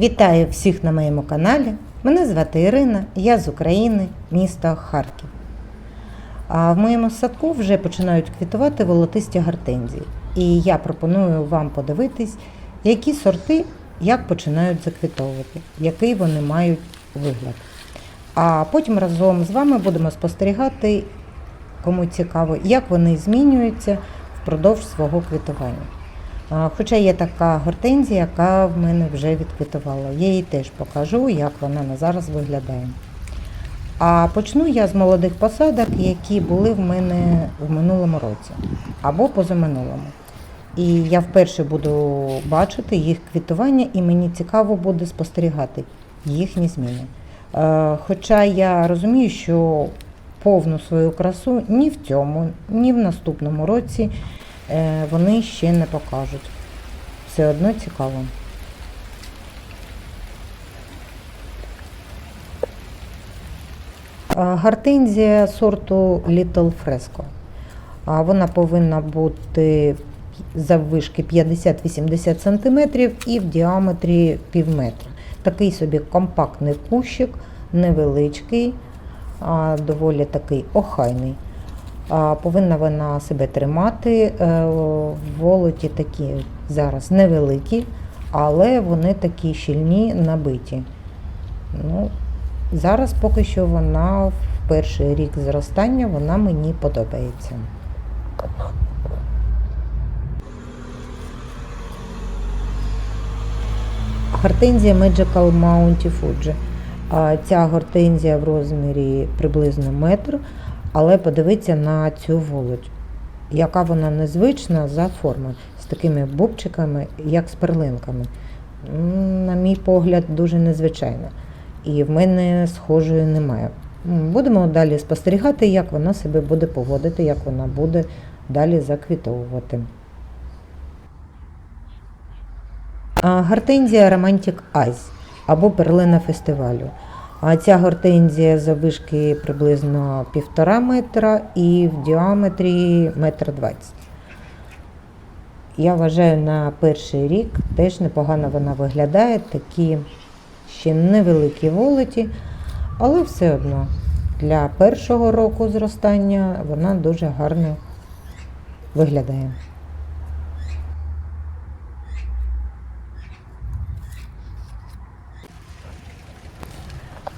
Вітаю всіх на моєму каналі. Мене звати Ірина, я з України, місто Харків. А в моєму садку вже починають квітувати волотисті гортензії. І я пропоную вам подивитись, які сорти як починають заквітовувати, який вони мають вигляд. А потім разом з вами будемо спостерігати, кому цікаво, як вони змінюються впродовж свого квітування. Хоча є така гортензія, яка в мене вже відквітувала. Я їй теж покажу, як вона на зараз виглядає. А почну я з молодих посадок, які були в мене в минулому році або позаминулому. І я вперше буду бачити їх квітування, і мені цікаво буде спостерігати їхні зміни. Е, Хоча я розумію, що повну свою красу ні в цьому, ні в наступному році вони ще не покажуть. Все одно цікаво. Е, Гортензія сорту Little Fresco. Вона повинна бути заввишки 50-80 см і в діаметрі пів метра. Такий собі компактний кущик, невеличкий, доволі такий охайний. Повинна вона себе тримати. Е, Волоті такі зараз невеликі, але вони такі щільні, набиті. Ну, зараз поки що вона в перший рік зростання вона мені подобається. Гортензія Magical Mounty Fuji. Ця гортензія в розмірі приблизно метр, але подивіться на цю володь, яка вона незвична за формою, з такими бубчиками, як з перлинками. На мій погляд, дуже незвичайна. І в мене схожої немає. Будемо далі спостерігати, як вона себе буде поводити, як вона буде далі заквітовувати. А, Гортензія Romantic Eyes або перлина фестивалю. А ця гортензія заввишки приблизно півтора метра і в діаметрі метр двадцять. Я вважаю, на перший рік теж непогано вона виглядає, такі ще невеликі волоті, але все одно для першого року зростання вона дуже гарно виглядає.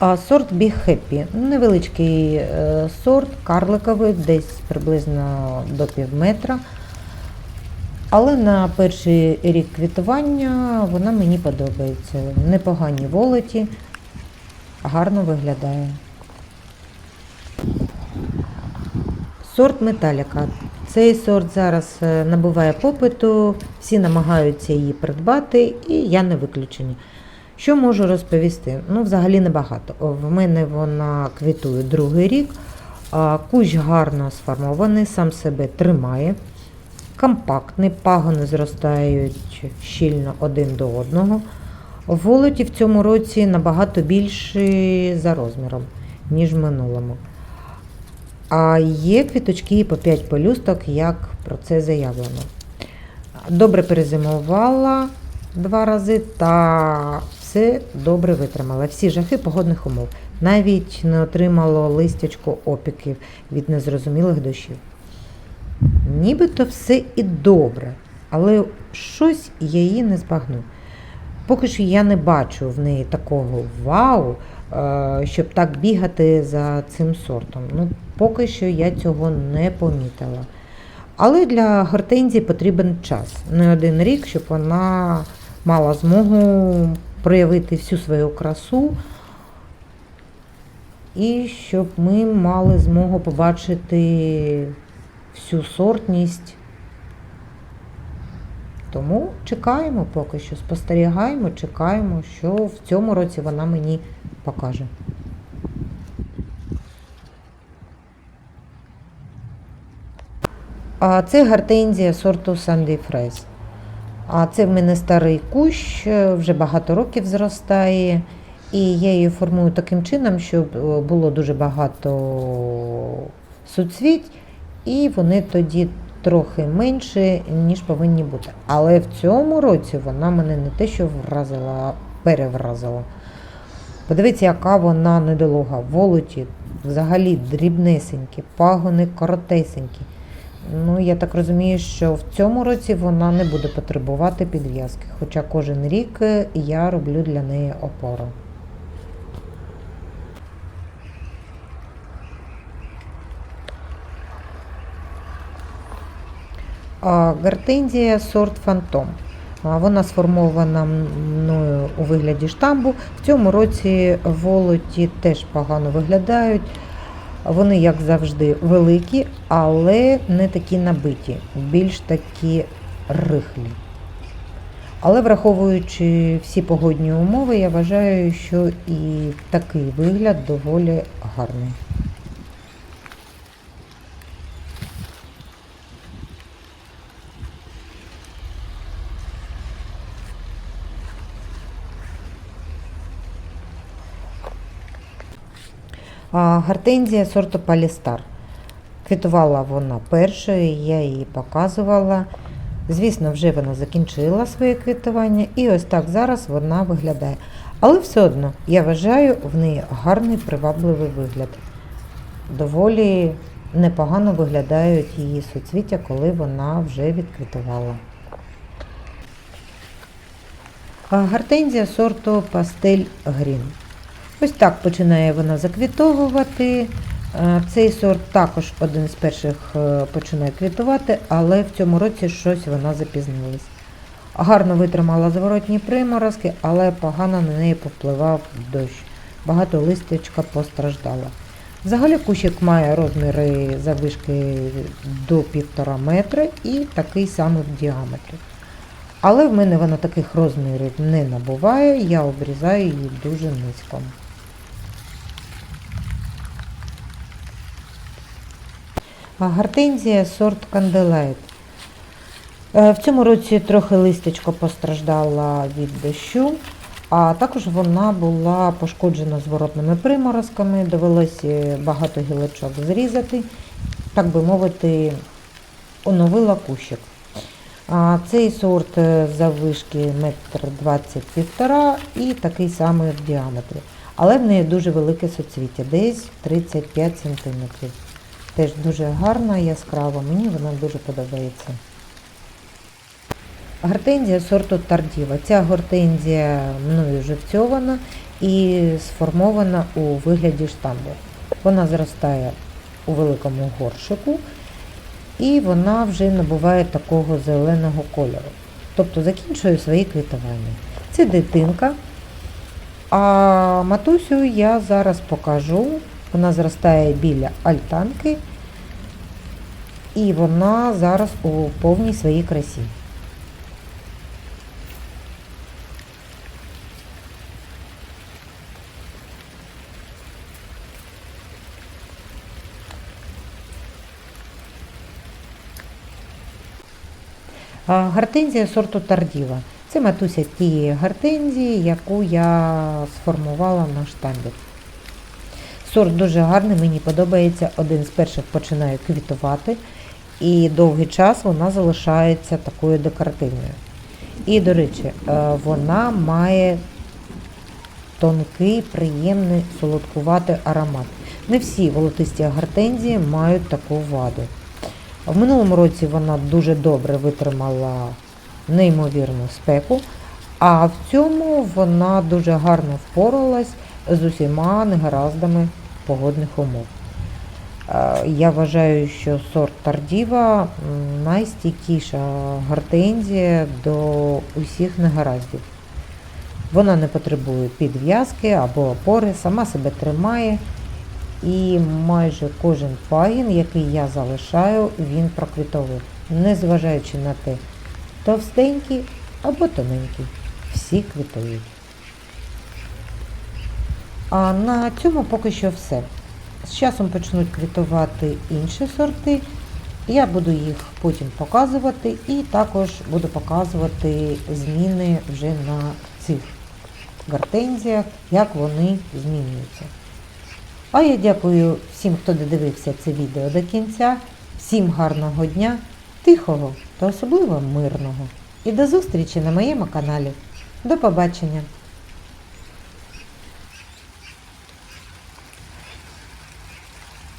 Сорт Big Happy. Невеличкий е, сорт, карликовий, десь приблизно до пів метра. Але на перший рік квітування вона мені подобається. Непогані волоті, гарно виглядає. Сорт Металіка. Цей сорт зараз е, набуває попиту, всі намагаються її придбати, і я не виключення. Що можу розповісти? Ну, взагалі небагато. В мене вона квітує другий рік, кущ гарно сформований, сам себе тримає, компактний, пагони зростають щільно один до одного. Волоті в цьому році набагато більші за розміром, ніж в минулому. А є квіточки по 5 пелюсток, як про це заявлено. Добре перезимувала два рази та все добре витримала. Всі жахи погодних умов. Навіть не отримало листячко опіків від незрозумілих дощів. Нібито все і добре, але щось її не збагну. Поки що я не бачу в неї такого вау, е, щоб так бігати за цим сортом. Ну, поки що я цього не помітила. Але для гортензії потрібен час, не один рік, щоб вона мала змогу проявити всю свою красу, і щоб ми мали змогу побачити всю сортність. Тому чекаємо поки що, спостерігаємо, чекаємо, що в цьому році вона мені покаже. А це гортензія сорту Sunday Fresh. А це в мене старий кущ, е, вже багато років зростає. І я її формую таким чином, щоб е, було дуже багато суцвіть, і вони тоді трохи менше, ніж повинні бути. Але в цьому році вона мене не те, що вразила, а перевразила. Подивіться, яка вона недолуга. Волоті взагалі дрібнесенькі, пагони коротесенькі. Ну, я так розумію, що в цьому році вона не буде потребувати підв'язки, хоча кожен рік е, я роблю для неї опору. Гортензія сорт Фантом. Вона сформована мною у вигляді штамбу. В цьому році волоті теж погано виглядають. Вони, як завжди, великі, але не такі набиті, більш такі рихлі. Але враховуючи всі погодні умови, я вважаю, що і такий вигляд доволі гарний. Гортензія сорту Палістар. Квітувала вона першою, я її показувала. Звісно, вже вона закінчила своє квітування, і ось так зараз вона виглядає. Але все одно, я вважаю, в неї гарний привабливий вигляд. Доволі непогано виглядають її суцвіття, коли вона вже відквітувала. Гортензія сорту Пастель Грін. Ось так починає вона заквітовувати. Е, Цей сорт також один з перших е, починає квітувати, але в цьому році щось вона запізнилась. Гарно витримала заворотні приморозки, але погано на неї повпливав дощ. Багато листячка постраждала. Взагалі кущик має розміри заввишки до 1,5 метра і такий самий в діаметрі. Але в мене вона таких розмірів не набуває, я обрізаю її дуже низько. Гортензія сорт Канделайт. Е, В цьому році трохи листячко постраждала від дощу, а також вона була пошкоджена зворотними приморозками, довелося багато гілочок зрізати, так би мовити, оновила кущик. Цей сорт е, заввишки метр двадцять півтора і такий самий в діаметрі. Але в неї дуже велике соцвіття, десь 35 см. Теж дуже гарна, яскрава, мені вона дуже подобається. Гортензія сорту Тардіва. Ця гортензія мною живцьована і сформована у вигляді штамбу. Вона зростає у великому горшику і вона вже набуває такого зеленого кольору. Тобто закінчує свої квітування. Це дитинка. А матусю я зараз покажу. Вона зростає біля альтанки, і вона зараз у повній своїй красі. А, Гортензія сорту Тардіва. Це матуся тієї гортензії, яку я сформувала на штамбі. Сорт дуже гарний, мені подобається. Один з перших починає квітувати, і довгий час вона залишається такою декоративною. І, до речі, е, вона має тонкий, приємний, солодкуватий аромат. Не всі волотисті гортензії мають таку ваду. В минулому році вона дуже добре витримала неймовірну спеку, а в цьому вона дуже гарно впоралась з усіма негараздами погодних умов. Я вважаю, що сорт Тардіва найстійкіша гортензія до усіх негараздів. Вона не потребує підв'язки або опори, сама себе тримає. І майже кожен пагін, який я залишаю, він проквітовує, незважаючи на те, товстенький або тоненький. Всі квітують. А на цьому поки що все. З часом почнуть квітувати інші сорти. Я буду їх потім показувати і також буду показувати зміни вже на цих гортензіях, як вони змінюються. А я дякую всім, хто додивився це відео до кінця. Всім гарного дня, тихого та особливо мирного. І до зустрічі на моєму каналі. До побачення!